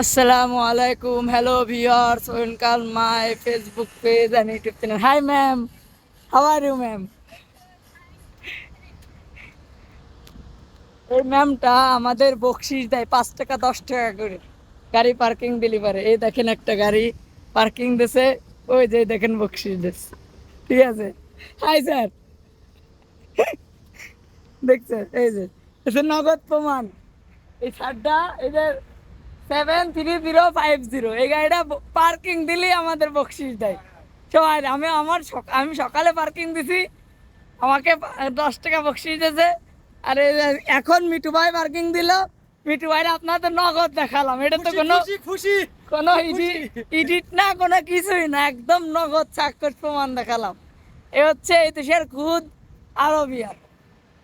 আসসালামু আলাইকুম hello viewers welcome my Facebook page and YouTube channel hi ma'am how are you ma'am এই ম্যামটা আমাদের বকশিস দেয় পাঁচ টাকা, দশ টাকা করে। গাড়ি পার্কিং ডেলিভারি এই দেখেন একটা গাড়ি পার্কিং দিছে, ওই যে দেখেন বকশিস দিচ্ছে ঠিক আছে? হাই স্যার দেখছেন? এই যে নগদ প্রমাণ। এই ছাড়টা এদের seven three zero five zero এই গাড়িটা পার্কিং দিলেই আমাদের বকশিস দেয়। সবাই আমি আমার আমি সকালে পার্কিং দিছি। আমাকে দশ টাকা বকশিস দিয়েছে। আর এই এখন মিটু ভাই পার্কিং দিল। মিটু ভাই আপনাদের নগদ দেখালাম। এটা তো কোনো খুশি কোনো ইডিট না কোনো কিছুই না। একদম নগদ চাক্ষুষ প্রমাণ দেখালাম। এ হচ্ছে এই দেশের খুদ আরবিয়ার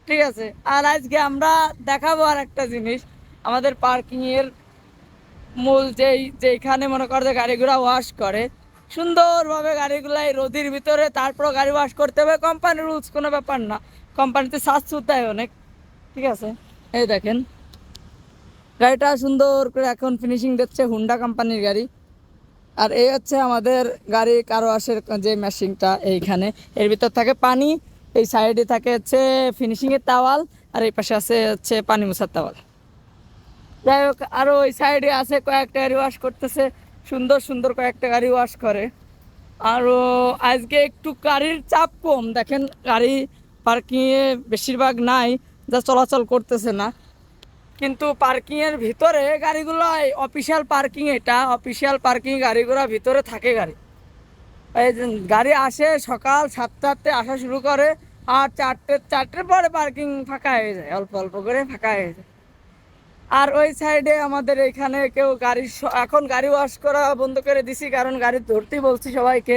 ঠিক আছে? আর আজকে আমরা দেখাবো আর একটা জিনিস। আমাদের পার্কিং এর মূল যেই যেখানে মনে করে যে গাড়িগুলো ওয়াশ করে, সুন্দরভাবে গাড়িগুলো এই রোদির ভিতরে তারপর গাড়ি ওয়াশ করতে হবে। কোম্পানির রুলস কোনো ব্যাপার না। কোম্পানিতে সাশ্রুত দেয় অনেক। ঠিক আছে? এই দেখেন। গাড়িটা সুন্দর করে এখন ফিনিশিং দিচ্ছে হুন্ডা কোম্পানির গাড়ি। আর এই হচ্ছে আমাদের গাড়ি কারও আসের যে মেশিনটা এইখানে। এর ভিতর থাকে পানি, এই সাইডে থাকে হচ্ছে ফিনিশিংয়ের তাওয়াল আর এই পাশে আছে হচ্ছে পানি মোছার তাওয়াল যাই হোক আরও ওই সাইডে আছে কয়েকটা গাড়ি ওয়াশ করতেছে। সুন্দর সুন্দর কয়েকটা গাড়ি ওয়াশ করে। আরও আজকে একটু গাড়ির চাপ কম। দেখেন, গাড়ি পার্কিংয়ে বেশিরভাগ নাই, যা চলাচল করতেছে না। কিন্তু পার্কিংয়ের ভিতরে গাড়িগুলো অফিসিয়াল পার্কিং এটা অফিসিয়াল পার্কিং গাড়িগুলো ভিতরে থাকে গাড়ি। এই গাড়ি আসে সকাল সাতটাতে আসা শুরু করে, আর চারটে, চারটের পরে পার্কিং ফাঁকা হয়ে যায়, অল্প অল্প করে ফাঁকা হয়ে যায়। আর ওই সাইডে আমাদের এখানে কেউ গাড়ি এখন গাড়ি ওয়াশ করা বন্ধ করে দিছি, কারণ গাড়ি ধরতেই বলছি সবাইকে।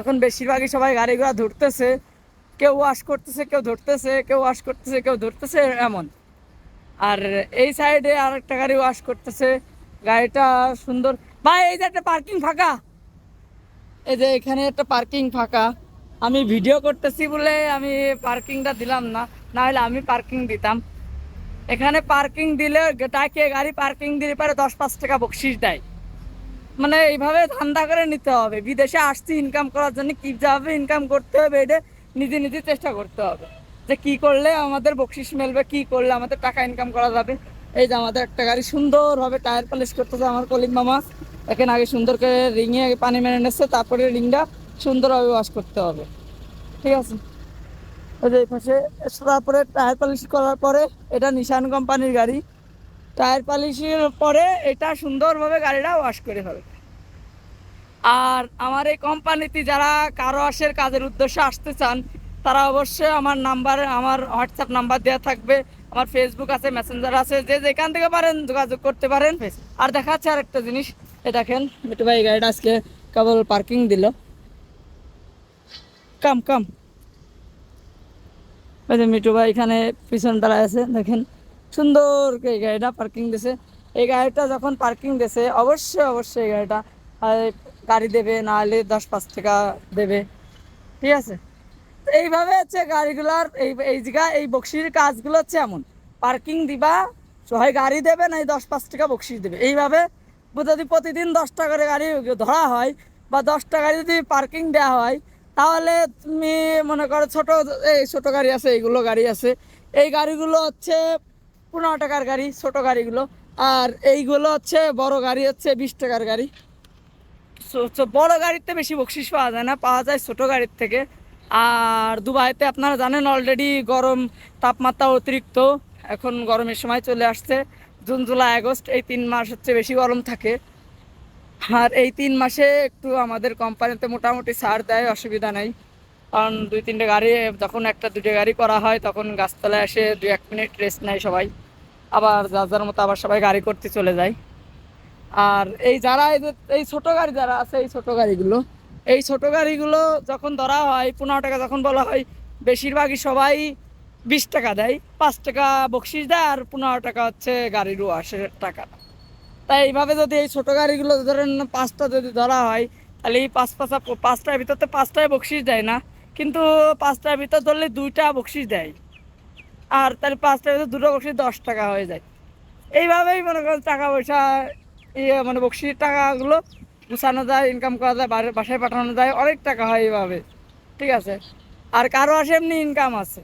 এখন বেশিরভাগই সবাই গাড়িগুলো ধরতেছে। কেউ ওয়াশ করতেছে, কেউ ধরতেছে, কেউ ওয়াশ করতেছে, কেউ ধরতেছে, এমন। আর এই সাইডে আর একটা গাড়ি ওয়াশ করতেছে। গাড়িটা সুন্দর। ভাই, এই যে একটা পার্কিং ফাঁকা। এই যে এখানে একটা পার্কিং ফাঁকা। আমি ভিডিও করতেছি বলে আমি পার্কিংটা দিলাম না। না হলে আমি পার্কিং দিতাম। এখানে পার্কিং দিলে ডাকে গাড়ি পার্কিং দিলে পারে দশ পাঁচ টাকা বকশিস দেয়। মানে এইভাবে ধান্দা করে নিতে হবে। বিদেশে আসছি ইনকাম করার জন্য কীভাবে ইনকাম করতে হবে এটা নিজে নিজে চেষ্টা করতে হবে। যে কি করলে আমাদের বকশিস মেলবে, কি করলে আমাদের টাকা ইনকাম করা যাবে। এই যে আমাদের একটা গাড়ি সুন্দরভাবে টায়ার পালিশ করতেছে আমার কলিম মামা। এখানে আগে সুন্দর করে রিংয়ে পানি মেরে নিচ্ছে, তারপরে রিংটা সুন্দরভাবে ওয়াশ করতে হবে। ঠিক আছে? এই পাশে তারপরে টায়ার পালিশ করার পরে এটা নিশান কোম্পানির গাড়ি। টায়ার পালিশের পরে এটা সুন্দরভাবে গাড়িটা ওয়াশ করে হবে আর আমার এই কোম্পানিতে যারা কারও আসের কাজের উদ্দেশ্যে আসতে চান, তারা অবশ্যই আমার নাম্বারে, আমার হোয়াটসঅ্যাপ নাম্বার দেওয়া থাকবে। আমার ফেসবুক আছে মেসেঞ্জার আছে, যে যেখান থেকে পারেন যোগাযোগ করতে পারেন। আর দেখাচ্ছে আর একটা জিনিস। এ দেখেন মিটু ভাই গাড়িটা আজকে কেবল পার্কিং দিল। কাম কাম ওই যে মিটু ভাই এখানে পিছন দাঁড়ায় আছে, দেখেন। সুন্দর এই গাড়িটা পার্কিং দিছে। এই গাড়িটা যখন পার্কিং দিছে, অবশ্যই অবশ্যই এই গাড়িটা গাড়ি দেবে না হলে দশ পাঁচ টাকা দেবে। ঠিক আছে? এইভাবে হচ্ছে গাড়িগুলার, এই এই জায়গা, এই বক্সির কাজগুলো হচ্ছে এমন। পার্কিং দিবা, হয় গাড়ি দেবে না দশ পাঁচ টাকা বকশিস দেবে। এইভাবে যদি প্রতিদিন দশটা করে গাড়ি ধরা হয় বা দশটা গাড়ি যদি পার্কিং দেওয়া হয় তাহলে তুমি মনে করো ছোট, এই ছোট গাড়ি আছে, এইগুলো গাড়ি আছে। এই গাড়িগুলো হচ্ছে পনেরো টাকার গাড়ি, ছোট গাড়িগুলো। আর এইগুলো হচ্ছে বড় গাড়ি হচ্ছে বিশ টাকার গাড়ি। বড় গাড়িতে বেশি বকশিস পাওয়া যায় না, পাওয়া যায় ছোট গাড়ির থেকে। আর দুবাইতে আপনারা জানেন অলরেডি গরম তাপমাত্রা অতিরিক্ত। এখন গরমের সময় চলে আসছে, জুন, জুলাই, আগস্ট, এই তিন মাস হচ্ছে বেশি গরম থাকে। আর এই তিন মাসে একটু আমাদের কোম্পানিতে মোটামুটি ছাড় দেয়, অসুবিধা নেই। কারণ দুই তিনটে গাড়ি, যখন একটা দুটো গাড়ি করা হয়, তখন গাছতলায় এসে দু এক মিনিট রেস্ট নেয় সবাই। আবার যার যার মতো আবার সবাই গাড়ি করতে চলে যায়। আর এই যারা, এই যে, এই ছোটো গাড়ি যারা আছে, এই ছোটো গাড়িগুলো, এই ছোট গাড়িগুলো যখন ধরা হয়, পনেরো টাকা যখন বলা হয়, বেশিরভাগই সবাই বিশ টাকা দেয়, পাঁচ টাকা বকশিস দেয়, আর পনেরো টাকা হচ্ছে গাড়ির ওয়াশের টাকা। তাই এইভাবে যদি এই ছোটো গাড়িগুলো ধরেন পাঁচটা যদি ধরা হয়, তাহলে এই পাঁচ পাঁচটা, পাঁচটার ভিতর তো পাঁচটায় বকশিস দেয় না। কিন্তু পাঁচটার ভিতর ধরলে দুইটা বকশিস দেয়। আর তাহলে পাঁচটার ভিতর দুটো বকশিস দশ টাকা হয়ে যায়। এইভাবেই মনে করেন টাকা পয়সা ইয়ে মানে বকশির টাকাগুলো গুছানো যায় ইনকাম করা যায় বাসায় পাঠানো যায়, অনেক টাকা হয় এইভাবে। ঠিক আছে? আর কারও আসে এমনি ইনকাম আছে।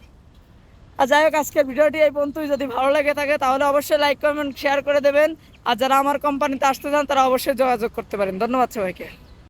আর যাই হোক, আজকের ভিডিওটি এই পর্যন্তই। যদি ভালো লাগে থাকে, তাহলে অবশ্যই লাইক কমেন্ট শেয়ার করে দেবেন। আর যারা আমার কোম্পানিতে আসতে চান, তারা অবশ্যই যোগাযোগ করতে পারেন। ধন্যবাদ সবাইকে।